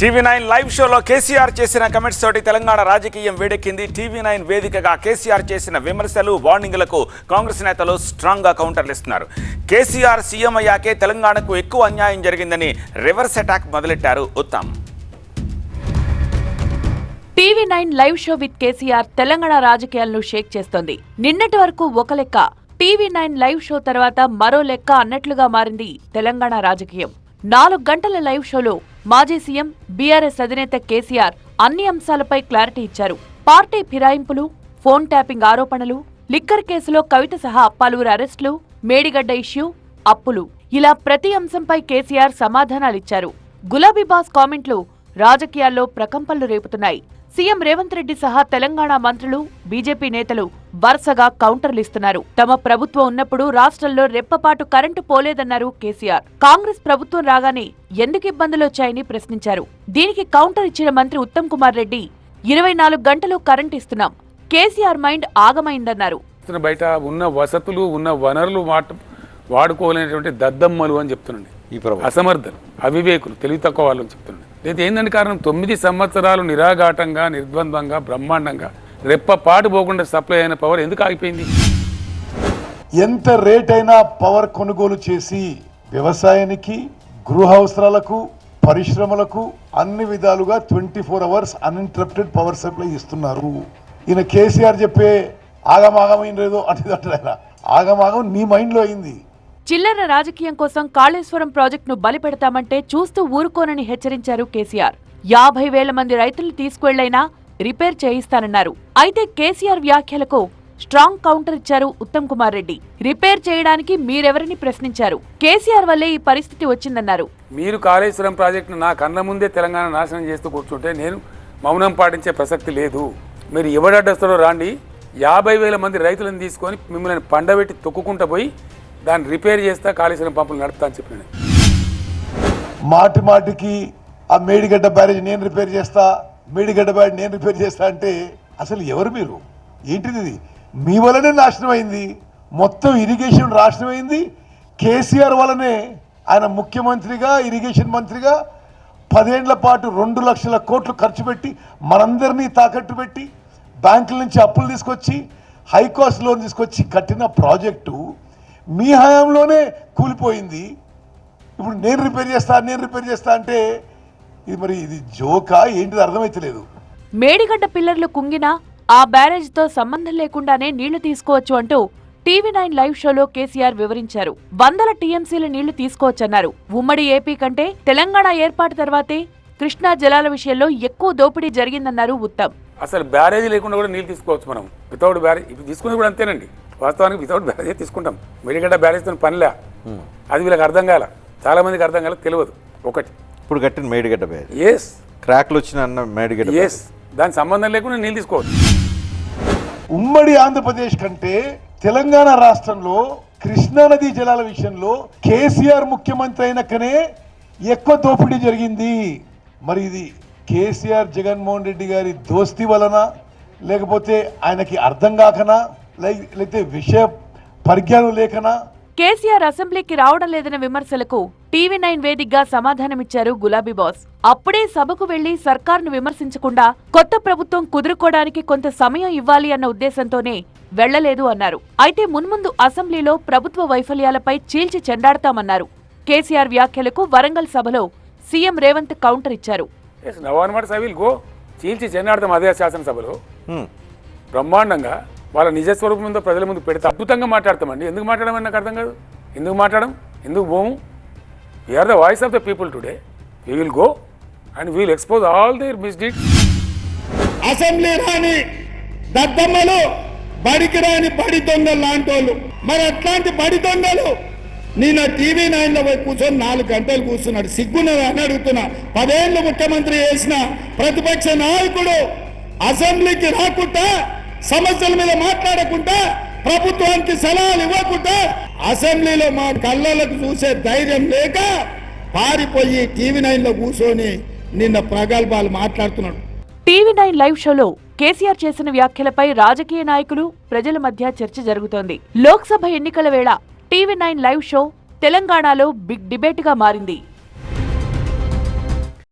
TV nine live షోలో కేసీఆర్ చేసిన comments తోటి తెలంగాణ రాజకీయం వేడెక్కింది. టీవీ నైన్ వేదికగా కేసీఆర్ చేసిన విమర్శలు వార్నింగ్లకు కాంగ్రెస్ నేతలు స్ట్రాంగ్గా కౌంటర్లు ఇస్తున్నారు కేసీఆర్ సీఎం అయ్యాకే తెలంగాణకు ఎక్కువ అన్యాయం జరిగిందని రివర్స్ అటాక్ మొదలెట్టారు Uttam. TV nine live show with KCR Telangana రాజకీయాలను షేక్ చేస్తోంది. నిన్నటి వరకు ఒక లెక్క టీవీ నైన్ లైవ్ షో తర్వాత మరో లెక్క అన్నట్లుగా మారింది తెలంగాణ రాజకీయం. నాలుగు గంటల లైవ్ షోలో మాజీ సీఎం బీఆర్ఎస్ అధినేత కేసీఆర్ అన్ని అంశాలపై క్లారిటీ ఇచ్చారు. పార్టీ ఫిరాయింపులు ఫోన్ ట్యాపింగ్ ఆరోపణలు లిక్కర్ కేసులో కవిత సహా పలువురు అరెస్టులు మేడిగడ్డ ఇష్యూ అప్పులు. ఇలా ప్రతి అంశంపై కేసీఆర్ సమాధానాలిచ్చారు. గులాబీ బాస్ కామెంట్లు రాజకీయాల్లో ప్రకంపనలు రేపుతున్నాయి. సీఎం రేవంత్ రెడ్డి సహా తెలంగాణ మంత్రులు బీజేపీ నేతలు వరుసగా కౌంటర్లిస్తున్నారు తమ ప్రభుత్వం ఉన్నప్పుడు రాష్ట్రంలో రెప్పపాటు కరెంటు పోలేదన్నారు కేసీఆర్. కాంగ్రెస్ ప్రభుత్వం రాగానే ఎందుకు ఇబ్బందులు వచ్చాయని ప్రశ్నించారు. దీనికి కౌంటర్ ఇచ్చిన మంత్రి ఉత్తమ్ కుమార్ రెడ్డి ఇరవై నాలుగు గంటలు కరెంట్ ఇస్తున్నాం. కేసీఆర్ మైండ్ ఆగమైందన్నారు. బయట ఉన్న వసతులు ఉన్న వనరులు వాట వాడుకోలేనటువంటి దద్దమ్మలు అని చెప్తున్నాండి ఈ ప్రభుత్వం అసమర్థులు అవివేకులు తెలివి తక్కువ వాళ్ళు అని చెప్తున్నాడు లేదా ఏంటంటే కారణం? తొమ్మిది సంవత్సరాలు నిరాఘాటంగా నిర్ద్వందంగా బ్రహ్మాండంగా. రెప్పపాటు పోకుండా సప్లై అయిన పవర్ ఎందుకు ఆగిపోయింది? ఎంత రేట్ అయినా పవర్ కొనుగోలు చేసి వ్యవసాయానికి గృహ అవసరాలకు పరిశ్రమలకు అన్ని విధాలుగా twenty four hours uninterrupted power supply ఇస్తున్నారు. ఈయన కేసీఆర్ చెప్పే ఆగమాగమైన లేదో అంటే ఆగమాగం నీ మైండ్లో అయింది. చిల్లర రాజకీయం కోసం కాళేశ్వరం ప్రాజెక్టును బలిపెడతామంటే చూస్తూ ఊరుకోనని హెచ్చరించారు కేసీఆర్. యాభై వేల మంది రైతులు తీసుకువెళ్ళైనా రిపేర్ చేయిస్తానన్నారు. అయితే కేసీఆర్ వ్యాఖ్యలకు స్ట్రాంగ్ కౌంటర్ ఇచ్చారు ఉత్తమ్ కుమార్ రెడ్డి. రిపేర్ చేయడానికి మీరెవరిని ప్రశ్నించారు. కేసీఆర్ వల్లే ఈ పరిస్థితి వచ్చిందన్నారు. మీరు కాళేశ్వరం ప్రాజెక్టును నా కన్న ముందే తెలంగాణ నాశనం చేస్తూ కూర్చుంటే నేను మౌనం పాటించే ప్రసక్తి లేదు. మీరు ఎవడడ్డస్తారో రాండి. యాభై వేల మంది రైతులను తీసుకొని మిమ్మల్ని పండబెట్టి తొక్కుకుంటూ పోయి దాన్ని రిపేర్ చేస్తా కాళేశ్వరం పంపులు నడుపుతా అని చెప్పిన మాటి మాటికి ఆ మేడిగడ్డ బ్యారేజ్ నేను రిపేర్ చేస్తా మేడిగడ్డ బ్యారేజ్ నేను రిపేర్ చేస్తా అంటే అసలు ఎవరు మీరు? ఏంటిది ఇది? మీ వల్లనే నాశనం అయింది. మొత్తం ఇరిగేషన్ నాశనం అయింది. కేసీఆర్ వల్లనే ఆయన ముఖ్యమంత్రిగా ఇరిగేషన్ మంత్రిగా పదేండ్ల పాటు రెండు లక్షల కోట్లు ఖర్చు పెట్టి మనందరినీ తాకట్టు పెట్టి బ్యాంకుల నుంచి అప్పులు తీసుకొచ్చి హైకాస్ట్ లోన్ తీసుకొచ్చి కట్టిన ప్రాజెక్టు మీ హయాంలోనే కూలిపోయింది. ఇప్పుడు నేను రిపేర్ చేస్తా నేను రిపేర్ చేస్తా అంటే ఇది మరి ఇది జోకా? ఏంటిది? అర్థమైతలేదు. మేడిగడ్డ పిల్లర్లు కుంగినా ఆ బ్యారేజ్తో సంబంధం లేకుండానే నీళ్ళు తీసుకోవచ్చు అంటూ టీవీ నైన్ లైవ్ షోలో కేసీఆర్ వివరించారు. వందల టీఎంసీల నీళ్ళు తీసుకోవచ్చన్నారు. ఉమ్మడి ఏపీ కంటే తెలంగాణ ఏర్పాటు తర్వాతే కృష్ణా జలాల విషయంలో ఎక్కువ దోపిడీ జరిగిందన్నారు ఉత్తమ్. అసలు బ్యారేజ్ లేకుండా కూడా నీళ్ళు తీసుకోవచ్చు మనం. వితౌట్ బ్యారేజ్ తీసుకునేది కూడా అంతేనండి. వాస్తవానికి వితౌట్ బ్యారేజ్ తీసుకుంటాం. మెడిగడ్డ బ్యారేజ్తో పనిలే. అది వీళ్ళకి అర్థం కాల. చాలా మందికి అర్థం కాల తెలియదు. ఒకటి. ఇప్పుడు కట్టిన మేడిగడ్డ బ్యాగ్ ఎస్ క్రాక్లు వచ్చిన అన్న మేడిగడ్డ ఎస్ దాని సంబంధం లేకుండా నీళ్ళు తీసుకోవచ్చు. ఉమ్మడి ఆంధ్రప్రదేశ్ కంటే తెలంగాణ రాష్ట్రంలో కృష్ణానదీ జలాల విషయంలో కేసీఆర్ ముఖ్యమంత్రి అయినకనే ఎక్కువ దోపిడీ జరిగింది. మరి ఇది కేసీఆర్ జగన్మోహన్ రెడ్డి గారి దోస్తి వలన లేకపోతే ఆయనకి అర్థం కాకనా? లేకపోతే విషయ పరిజ్ఞానం లేకనా? కేసీఆర్ అసెంబ్లీకి రావడం లేదన్న విమర్శలకు టీవీ నైన్ వేదికగా సమాధానమిచ్చారు గులాబీ బాస్. అప్పుడే సభకు వెళ్ళి సర్కార్ను విమర్శించకుండా కొత్త ప్రభుత్వం కుదురుకోవడానికి కొంత సమయం ఇవ్వాలి అన్న ఉద్దేశంతోనే వెళ్ళలేదు అన్నారు. అయితే మున్ముందు అసెంబ్లీలో ప్రభుత్వ వైఫల్యాలపై చీల్చి చెండాడతామన్నారు. కేసీఆర్ వ్యాఖ్యలకు వరంగల్ సభలో సీఎం రేవంత్ కౌంటర్ ఇచ్చారు. చీల్చి అదే శాసనసభలో. హ్మ్. బ్రహ్మాండంగా వాళ్ళ నిజస్వరూపం ఉందో ప్రజల ముందు పెడితే అద్భుతంగా మాట్లాడతామండి. ఎందుకు మాట్లాడమని నాకు అర్థం కాదు? ఎందుకు మాట్లాడడం ఎందుకు పోము? We are the voice of the people today we will go and we'll expose all their misdeed assembly రాని దద్దమ్మలు బడికి రాని బడి దొంగలు లాంటి వాళ్ళు. మరి అట్లాంటి బడి దొంగలు? నిన్న టీవీ నైన్లో పోయి కూర్చొని నాలుగు గంటలు కూర్చున్నాడు. సిగ్గున్నదా అని అడుగుతున్నా. పదేళ్ళు ముఖ్యమంత్రి చేసిన ప్రతిపక్ష నాయకుడు అసెంబ్లీకి రాకుండా సమస్యల మీద మాట్లాడకుండా ప్రభుత్వానికి సలహాలు ఇవ్వకుండా అసెంబ్లీలో మా కళ్ళలకు చూసే ధైర్యం లేక పారిపోయి టీవీ నైన్లో కూర్చొని నిన్న ప్రగల్భాలు మాట్లాడుతున్నాడు. టీవీ నైన్ లైవ్ షోలో కేసీఆర్ చేసిన వ్యాఖ్యలపై రాజకీయ నాయకులు ప్రజల మధ్య చర్చ జరుగుతోంది. లోక్సభ ఎన్నికల వేళ టీవీ నైన్ లైవ్ షో తెలంగాణలో బిగ్ డిబేట్గా మారింది.